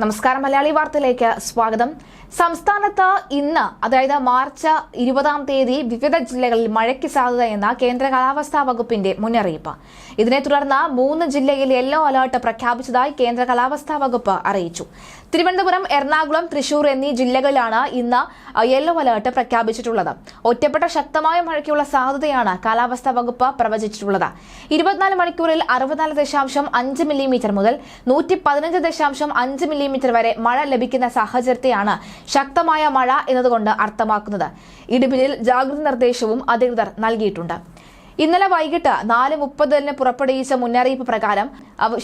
നമസ്കാരം മലയാളി വാർത്തയിലേക്ക് സ്വാഗതം. സംസ്ഥാനത്ത് ഇന്ന് അതായത് മാർച്ച് ഇരുപതാം തീയതി വിവിധ ജില്ലകളിൽ മഴയ്ക്ക് സാധ്യതയെന്ന കേന്ദ്ര കാലാവസ്ഥാ വകുപ്പിന്റെ മുന്നറിയിപ്പ്. ഇതിനെ തുടർന്ന് മൂന്ന് ജില്ലയിൽ യെല്ലോ അലർട്ട് പ്രഖ്യാപിച്ചതായി കേന്ദ്ര കാലാവസ്ഥാ വകുപ്പ് അറിയിച്ചു. തിരുവനന്തപുരം എറണാകുളം തൃശൂർ എന്നീ ജില്ലകളിലാണ് ഇന്ന് യെല്ലോ അലർട്ട് പ്രഖ്യാപിച്ചിട്ടുള്ളത്. ഒറ്റപ്പെട്ട ശക്തമായ മഴയ്ക്കുള്ള സാധ്യതയാണ് കാലാവസ്ഥാ വകുപ്പ് പ്രവചിച്ചിട്ടുള്ളത്. ഇരുപത്തിനാല് മണിക്കൂറിൽ അറുപത്തിനാല് ദശാംശം അഞ്ച് മില്ലിമീറ്റർ മുതൽ നൂറ്റി പതിനഞ്ച് ദശാംശം അഞ്ച് മില്ലിമീറ്റർ വരെ മഴ ലഭിക്കുന്ന സാഹചര്യത്തെയാണ് ശക്തമായ മഴ എന്നതുകൊണ്ട് അർത്ഥമാക്കുന്നത്. ഇടിമിന്നൽ ജാഗ്രത നിർദ്ദേശവും അധികൃതർ നൽകിയിട്ടുണ്ട്. ഇന്നലെ വൈകിട്ട് നാല് മുപ്പതിന് പുറപ്പെടുവിച്ച മുന്നറിയിപ്പ് പ്രകാരം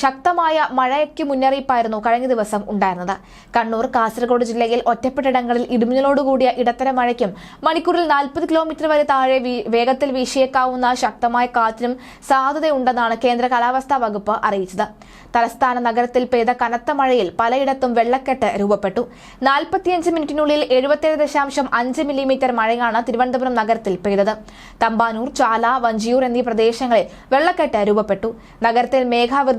ശക്തമായ മഴയ്ക്ക് മുന്നറിയിപ്പായിരുന്നു കഴിഞ്ഞ ദിവസം ഉണ്ടായിരുന്നത്. കണ്ണൂർ കാസർഗോഡ് ജില്ലയിൽ ഒറ്റപ്പെട്ടിടങ്ങളിൽ ഇടിമിന്നലോടുകൂടിയ ഇടത്തരം മഴയ്ക്കും മണിക്കൂറിൽ നാൽപ്പത് കിലോമീറ്റർ വരെ താഴെ വേഗത്തിൽ വീശിയേക്കാവുന്ന ശക്തമായ കാറ്റിനും സാധ്യതയുണ്ടെന്നാണ് കേന്ദ്ര കാലാവസ്ഥാ വകുപ്പ് അറിയിച്ചത്. തലസ്ഥാന നഗരത്തിൽ പെയ്ത കനത്ത മഴയിൽ പലയിടത്തും വെള്ളക്കെട്ട് രൂപപ്പെട്ടു. നാൽപ്പത്തിയഞ്ച് മിനിറ്റിനുള്ളിൽ എഴുപത്തിയേഴ് ദശാംശം അഞ്ച് മില്ലിമീറ്റർ മഴയാണ് തിരുവനന്തപുരം നഗരത്തിൽ പെയ്തത്. തമ്പാനൂർ ചാല വഞ്ചിയൂർ എന്നീ പ്രദേശങ്ങളിൽ വെള്ളക്കെട്ട് രൂപപ്പെട്ടു. നഗരത്തിൽ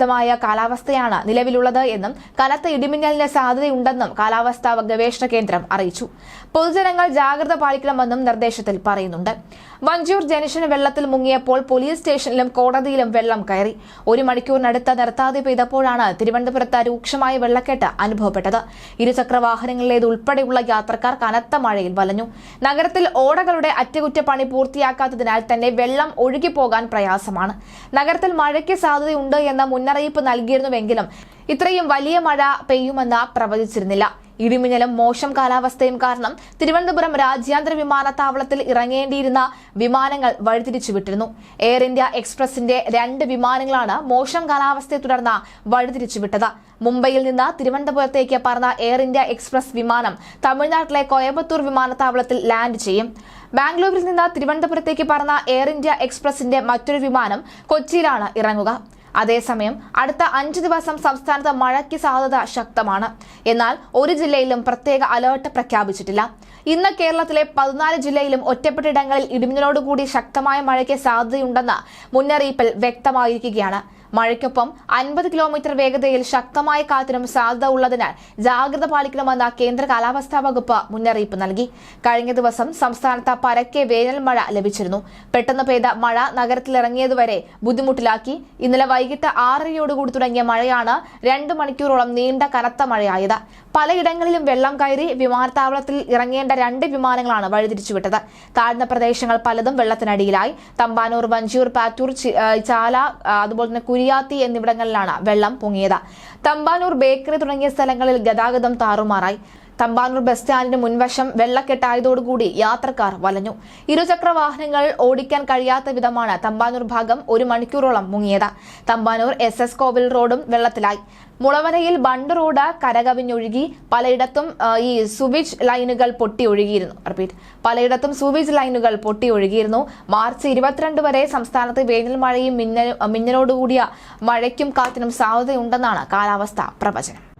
മേഘാവൃതമായ കാലാവസ്ഥയാണ് നിലവിലുള്ളത് എന്നും കനത്ത ഇടിമിന്നലിന് സാധ്യതയുണ്ടെന്നും കാലാവസ്ഥാ ഗവേഷണ കേന്ദ്രം അറിയിച്ചു. പൊതുജനങ്ങൾ ജാഗ്രത പാലിക്കണമെന്നും നിർദ്ദേശത്തിൽ പറയുന്നുണ്ട്. വഞ്ചൂർ ജനിഷൻ വെള്ളത്തിൽ മുങ്ങിയപ്പോൾ പോലീസ് സ്റ്റേഷനിലും കോടതിയിലും വെള്ളം കയറി. ഒരു മണിക്കൂറിനടുത്ത് നിർത്താതെ പെയ്തപ്പോഴാണ് തിരുവനന്തപുരത്ത് രൂക്ഷമായ വെള്ളക്കെട്ട് അനുഭവപ്പെട്ടത്. ഇരുചക്ര വാഹനങ്ങളിലേത് ഉൾപ്പെടെയുള്ള യാത്രക്കാർ കനത്ത മഴയിൽ വലഞ്ഞു. നഗരത്തിൽ ഓടകളുടെ അറ്റകുറ്റപ്പണി പൂർത്തിയാക്കാത്തതിനാൽ തന്നെ വെള്ളം ഒഴുകിപ്പോകാൻ പ്രയാസമാണ്. നഗരത്തിൽ മഴയ്ക്ക് സാധ്യതയുണ്ട് എന്ന മുന്നറിയിപ്പ് നൽകിയിരുന്നുവെങ്കിലും ഇത്രയും വലിയ മഴ പെയ്യുമെന്ന് പ്രവചിച്ചിരുന്നില്ല. ഇടിമിന്നലും മോശം കാലാവസ്ഥയും കാരണം തിരുവനന്തപുരം രാജ്യാന്തര വിമാനത്താവളത്തിൽ ഇറങ്ങേണ്ടിയിരുന്ന വിമാനങ്ങൾ വഴിതിരിച്ചുവിട്ടിരുന്നു. എയർ ഇന്ത്യ എക്സ്പ്രസിന്റെ രണ്ട് വിമാനങ്ങളാണ് മോശം കാലാവസ്ഥയെ തുടർന്ന് വഴിതിരിച്ചുവിട്ടത്. മുംബൈയിൽ നിന്ന് തിരുവനന്തപുരത്തേക്ക് പറഞ്ഞ എയർ ഇന്ത്യ എക്സ്പ്രസ് വിമാനം തമിഴ്നാട്ടിലെ കോയമ്പത്തൂർ വിമാനത്താവളത്തിൽ ലാൻഡ് ചെയ്യും. ബാംഗ്ലൂരിൽ നിന്ന് തിരുവനന്തപുരത്തേക്ക് പറഞ്ഞ എയർ ഇന്ത്യ എക്സ്പ്രസിന്റെ മറ്റൊരു വിമാനം കൊച്ചിയിലാണ് ഇറങ്ങുക. അതേസമയം അടുത്ത അഞ്ചു ദിവസം സംസ്ഥാനത്ത് മഴയ്ക്ക് സാധ്യത ശക്തമാണ്. എന്നാൽ ഒരു ജില്ലയിലും പ്രത്യേക അലേർട്ട് പ്രഖ്യാപിച്ചിട്ടില്ല. ഇന്ന് കേരളത്തിലെ പതിനാല് ജില്ലയിലും ഒറ്റപ്പെട്ടിടങ്ങളിൽ ഇടിമിന്നലോടുകൂടി ശക്തമായ മഴയ്ക്ക് സാധ്യതയുണ്ടെന്ന് മുന്നറിയിപ്പിൽ വ്യക്തമായിരിക്കുകയാണ്. മഴയ്ക്കൊപ്പം അൻപത് കിലോമീറ്റർ വേഗതയിൽ ശക്തമായ കാറ്റിനും സാധ്യത ഉള്ളതിനാൽ ജാഗ്രത പാലിക്കണമെന്ന കേന്ദ്ര കാലാവസ്ഥാ വകുപ്പ് മുന്നറിയിപ്പ് നൽകി. കഴിഞ്ഞ ദിവസം സംസ്ഥാനത്ത് പരക്കെ വേനൽ മഴ ലഭിച്ചിരുന്നു. പെട്ടെന്ന് പെയ്ത മഴ നഗരത്തിലിറങ്ങിയതുവരെ ബുദ്ധിമുട്ടിലാക്കി. ഇന്നലെ വൈകിട്ട് ആറരയോടുകൂടി തുടങ്ങിയ മഴയാണ് രണ്ട് മണിക്കൂറോളം നീണ്ട കനത്ത മഴയായത്. പലയിടങ്ങളിലും വെള്ളം കയറി വിമാനത്താവളത്തിൽ ഇറങ്ങേണ്ട രണ്ട് വിമാനങ്ങളാണ് വഴിതിരിച്ചുവിട്ടത്. താഴ്ന്ന പ്രദേശങ്ങൾ പലതും വെള്ളത്തിനടിയിലായി. തമ്പാനൂർ വഞ്ചിയൂർ പാറ്റൂർ ചാല അതുപോലെ തന്നെ കുരിയാത്തി എന്നിവിടങ്ങളിലാണ് വെള്ളം പൊങ്ങിയത്. തമ്പാനൂർ ബേക്കറി തുടങ്ങിയ സ്ഥലങ്ങളിൽ ഗതാഗതം താറുമാറായി. തമ്പാനൂർ ബസ് സ്റ്റാൻഡിന് മുൻവശം വെള്ളക്കെട്ടായതോടുകൂടി യാത്രക്കാർ വലഞ്ഞു. ഇരുചക്ര വാഹനങ്ങൾ ഓടിക്കാൻ കഴിയാത്ത വിധമാണ് തമ്പാനൂർ ഭാഗം ഒരു മണിക്കൂറോളം മുങ്ങിയത്. തമ്പാനൂർ എസ് എസ് കോവിൽ റോഡും വെള്ളത്തിലായി. മുളവരയിൽ ബണ്ട് റോഡ് കരകവിഞ്ഞൊഴുകി പലയിടത്തും ഈ സുവിച്ച് ലൈനുകൾ പൊട്ടി ഒഴുകിയിരുന്നു റിപ്പീറ്റ്. പലയിടത്തും സുവിച്ച് ലൈനുകൾ പൊട്ടി ഒഴുകിയിരുന്നു മാർച്ച് ഇരുപത്തിരണ്ട് വരെ സംസ്ഥാനത്ത് വേനൽ മഴയും മിന്നൽ മിന്നലോടുകൂടിയ മഴയ്ക്കും കാറ്റിനും സാധ്യതയുണ്ടെന്നാണ് കാലാവസ്ഥാ പ്രവചനം.